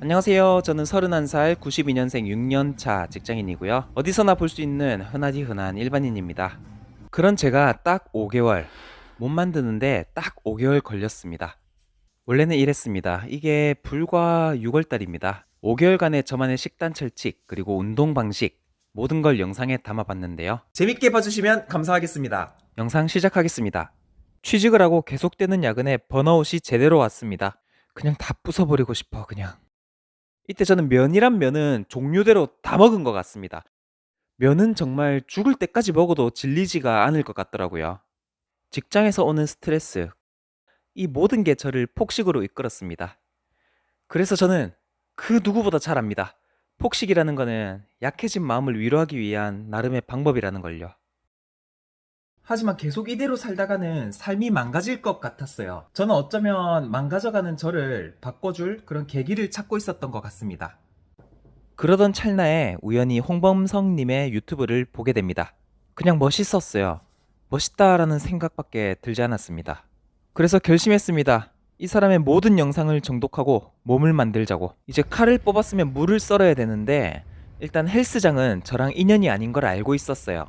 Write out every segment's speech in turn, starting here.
안녕하세요. 저는 31살 92년생 6년차 직장인이고요. 어디서나 볼 수 있는 흔하디 흔한 일반인입니다. 그런 제가 딱 5개월 못 만드는데 딱 5개월 걸렸습니다. 원래는 이랬습니다. 이게 불과 6월달입니다. 5개월간의 저만의 식단 철칙 그리고 운동 방식 모든 걸 영상에 담아봤는데요. 재밌게 봐주시면 감사하겠습니다. 영상 시작하겠습니다. 취직을 하고 계속되는 야근에 번아웃이 제대로 왔습니다. 그냥 다 부숴버리고 싶어 그냥. 이때 저는 면이란 면은 종류대로 다 먹은 것 같습니다. 면은 정말 죽을 때까지 먹어도 질리지가 않을 것 같더라고요. 직장에서 오는 스트레스, 이 모든 게 저를 폭식으로 이끌었습니다. 그래서 저는 그 누구보다 잘 압니다. 폭식이라는 거는 약해진 마음을 위로하기 위한 나름의 방법이라는 걸요. 하지만 계속 이대로 살다가는 삶이 망가질 것 같았어요. 저는 어쩌면 망가져가는 저를 바꿔줄 그런 계기를 찾고 있었던 것 같습니다. 그러던 찰나에 우연히 홍범성님의 유튜브를 보게 됩니다. 그냥 멋있었어요. 멋있다라는 생각밖에 들지 않았습니다. 그래서 결심했습니다. 이 사람의 모든 영상을 정독하고 몸을 만들자고. 이제 칼을 뽑았으면 물을 썰어야 되는데 일단 헬스장은 저랑 인연이 아닌 걸 알고 있었어요.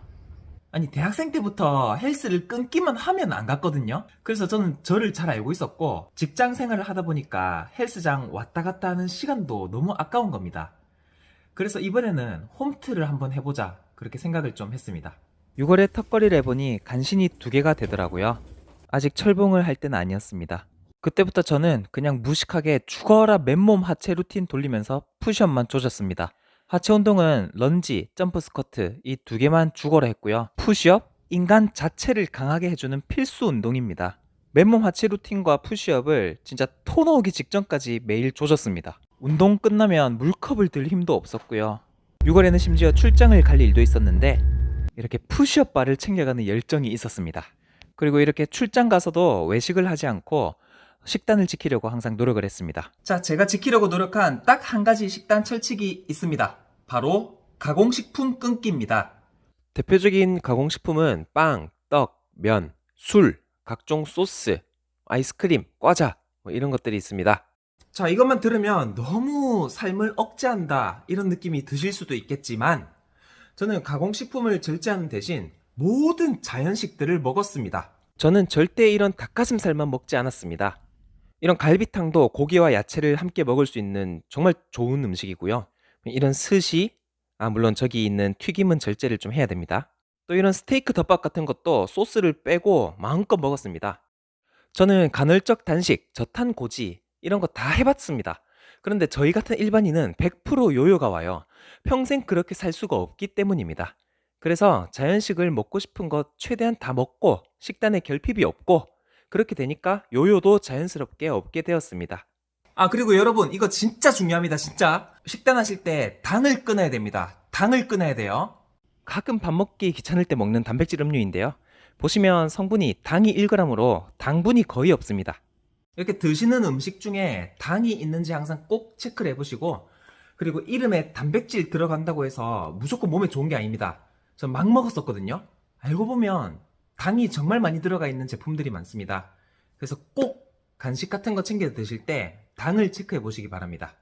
아니 대학생 때부터 헬스를 끊기만 하면 안 갔거든요. 그래서 저는 저를 잘 알고 있었고 직장 생활을 하다 보니까 헬스장 왔다 갔다 하는 시간도 너무 아까운 겁니다. 그래서 이번에는 홈트를 한번 해보자 그렇게 생각을 좀 했습니다. 6월에 턱걸이를 해보니 간신히 두 개가 되더라고요. 아직 철봉을 할 때는 아니었습니다. 그때부터 저는 그냥 무식하게 죽어라 맨몸 하체 루틴 돌리면서 푸시업만 조졌습니다. 하체 운동은 런지, 점프 스쿼트 이 두 개만 죽어라 했고요. 푸시업, 인간 자체를 강하게 해주는 필수 운동입니다. 맨몸 하체 루틴과 푸시업을 진짜 토 나오기 직전까지 매일 조졌습니다. 운동 끝나면 물컵을 들 힘도 없었고요. 6월에는 심지어 출장을 갈 일도 있었는데 이렇게 푸시업 바를 챙겨가는 열정이 있었습니다. 그리고 이렇게 출장 가서도 외식을 하지 않고 식단을 지키려고 항상 노력을 했습니다. 자, 제가 지키려고 노력한 딱 한 가지 식단 철칙이 있습니다. 바로 가공식품 끊기입니다. 대표적인 가공식품은 빵, 떡, 면, 술, 각종 소스, 아이스크림, 과자 뭐 이런 것들이 있습니다. 자, 이것만 들으면 너무 삶을 억제한다 이런 느낌이 드실 수도 있겠지만 저는 가공식품을 절제하는 대신 모든 자연식들을 먹었습니다. 저는 절대 이런 닭가슴살만 먹지 않았습니다. 이런 갈비탕도 고기와 야채를 함께 먹을 수 있는 정말 좋은 음식이고요. 이런 스시, 아 물론 저기 있는 튀김은 절제를 좀 해야 됩니다. 또 이런 스테이크 덮밥 같은 것도 소스를 빼고 마음껏 먹었습니다. 저는 간헐적 단식, 저탄 고지 이런 거 다 해봤습니다. 그런데 저희 같은 일반인은 100% 요요가 와요. 평생 그렇게 살 수가 없기 때문입니다. 그래서 자연식을 먹고 싶은 것 최대한 다 먹고 식단에 결핍이 없고 그렇게 되니까 요요도 자연스럽게 없게 되었습니다. 아, 그리고 여러분, 이거 진짜 중요합니다, 진짜. 식단하실 때 당을 끊어야 됩니다. 당을 끊어야 돼요. 가끔 밥 먹기 귀찮을 때 먹는 단백질 음료인데요. 보시면 성분이 당이 1g으로 당분이 거의 없습니다. 이렇게 드시는 음식 중에 당이 있는지 항상 꼭 체크를 해보시고, 그리고 이름에 단백질 들어간다고 해서 무조건 몸에 좋은 게 아닙니다. 전 막 먹었었거든요. 알고 보면 당이 정말 많이 들어가 있는 제품들이 많습니다. 그래서 꼭 간식 같은 거 챙겨 드실 때 당을 체크해 보시기 바랍니다.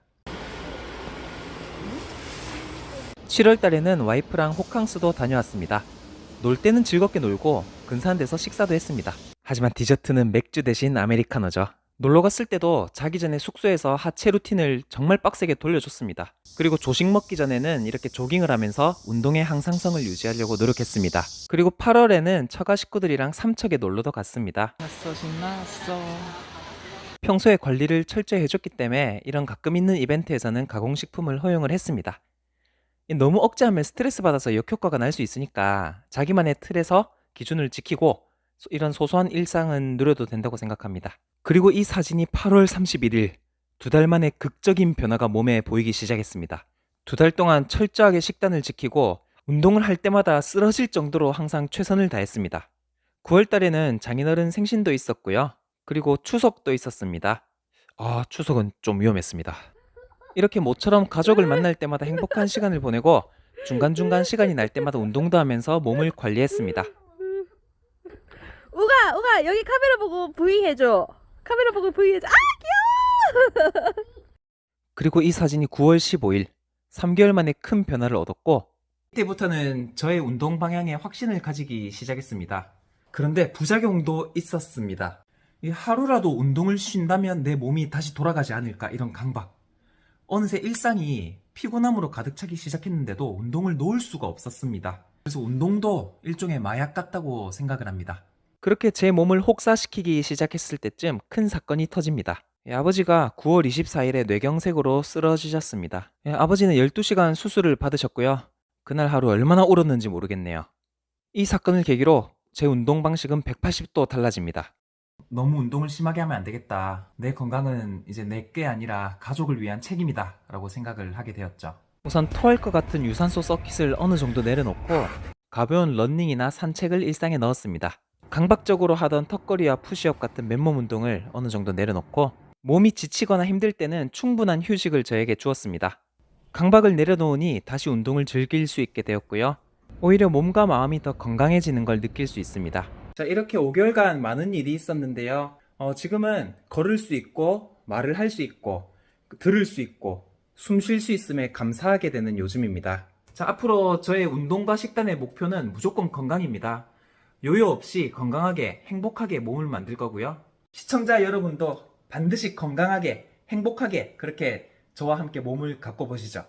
7월 달에는 와이프랑 호캉스도 다녀왔습니다. 놀 때는 즐겁게 놀고 근사한 데서 식사도 했습니다. 하지만 디저트는 맥주 대신 아메리카노죠. 놀러 갔을 때도 자기 전에 숙소에서 하체 루틴을 정말 빡세게 돌려줬습니다. 그리고 조식 먹기 전에는 이렇게 조깅을 하면서 운동의 항상성을 유지하려고 노력했습니다. 그리고 8월에는 처가 식구들이랑 삼척에 놀러도 갔습니다. 신났어 신났어. 평소에 관리를 철저히 해줬기 때문에 이런 가끔 있는 이벤트에서는 가공식품을 허용을 했습니다. 너무 억제하면 스트레스 받아서 역효과가 날 수 있으니까 자기만의 틀에서 기준을 지키고 소- 이런 소소한 일상은 누려도 된다고 생각합니다. 그리고 이 사진이 8월 31일 두 달 만에 극적인 변화가 몸에 보이기 시작했습니다. 두 달 동안 철저하게 식단을 지키고 운동을 할 때마다 쓰러질 정도로 항상 최선을 다했습니다. 9월 달에는 장인어른 생신도 있었고요. 그리고 추석도 있었습니다. 아, 추석은 좀 위험했습니다. 이렇게 모처럼 가족을 만날 때마다 행복한 시간을 보내고 중간중간 시간이 날 때마다 운동도 하면서 몸을 관리했습니다. 우가 우가 여기 카메라 보고 V 해줘. 카메라 보고 V 해줘. 아 귀여워. 그리고 이 사진이 9월 15일, 3개월 만에 큰 변화를 얻었고, 이때부터는 저의 운동 방향에 확신을 가지기 시작했습니다. 그런데 부작용도 있었습니다. 이 하루라도 운동을 쉰다면 내 몸이 다시 돌아가지 않을까 이런 강박. 어느새 일상이 피곤함으로 가득 차기 시작했는데도 운동을 놓을 수가 없었습니다. 그래서 운동도 일종의 마약 같다고 생각을 합니다. 그렇게 제 몸을 혹사시키기 시작했을 때쯤 큰 사건이 터집니다. 예, 아버지가 9월 24일에 뇌경색으로 쓰러지셨습니다. 예, 아버지는 12시간 수술을 받으셨고요. 그날 하루 얼마나 울었는지 모르겠네요. 이 사건을 계기로 제 운동 방식은 180도 달라집니다. 너무 운동을 심하게 하면 안 되겠다. 내 건강은 이제 내게 아니라 가족을 위한 책임이다. 라고 생각을 하게 되었죠. 우선 토할 것 같은 유산소 서킷을 어느 정도 내려놓고 가벼운 런닝이나 산책을 일상에 넣었습니다. 강박적으로 하던 턱걸이와 푸시업 같은 맨몸 운동을 어느 정도 내려놓고 몸이 지치거나 힘들 때는 충분한 휴식을 저에게 주었습니다. 강박을 내려놓으니 다시 운동을 즐길 수 있게 되었고요. 오히려 몸과 마음이 더 건강해지는 걸 느낄 수 있습니다. 자, 이렇게 5개월간 많은 일이 있었는데요. 어, 지금은 걸을 수 있고, 말을 할 수 있고, 들을 수 있고, 숨 쉴 수 있음에 감사하게 되는 요즘입니다. 자, 앞으로 저의 운동과 식단의 목표는 무조건 건강입니다. 요요 없이 건강하게, 행복하게 몸을 만들 거고요. 시청자 여러분도 반드시 건강하게, 행복하게, 그렇게 저와 함께 몸을 갖고 보시죠.